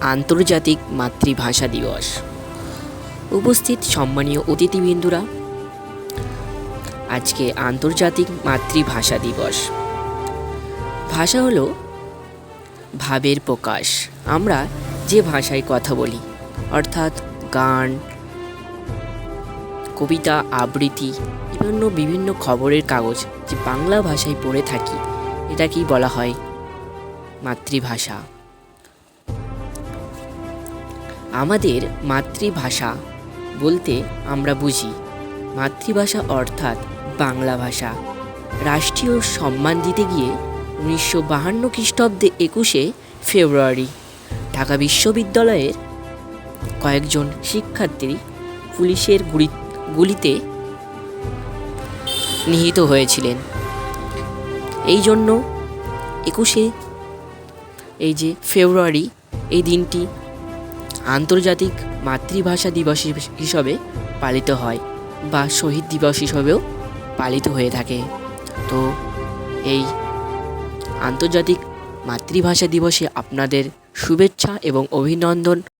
আন্তর্জাতিক মাতৃভাষা দিবস। উপস্থিত সম্মানীয় অতিথিবৃন্দুরা, আজকে আন্তর্জাতিক মাতৃভাষা দিবস। ভাষা হলো ভাবের প্রকাশ। আমরা যে ভাষায় কথা বলি, অর্থাৎ গান, কবিতা, আবৃত্তি বিভিন্ন বিভিন্ন খবরের কাগজ যে বাংলা ভাষায় পড়ে থাকি, এটাকেই বলা হয় মাতৃভাষা। আমাদের মাতৃভাষা বলতে আমরা বুঝি। মাতৃভাষা অর্থাৎ বাংলা ভাষা। রাষ্ট্রীয় সম্মান দিতে গিয়ে উনিশশো বাহান্ন খ্রিস্টাব্দে একুশে ফেব্রুয়ারি ঢাকা বিশ্ববিদ্যালয়ের কয়েকজন শিক্ষার্থী পুলিশের গুলি, গুলিতে নিহিত হয়েছিলেন। এই জন্য একুশে, এই যে ফেব্রুয়ারি, এই দিনটি আন্তর্জাতিক মাতৃভাষা দিবস হিস- হিসাবে পালিত হয় বা শহীদ দিবস হিসাবেও পালিত হয়ে থাকে। তো এই আন্তর্জাতিক মাতৃভাষা দিবসে আপনাদের শুভেচ্ছা এবং অভিনন্দন।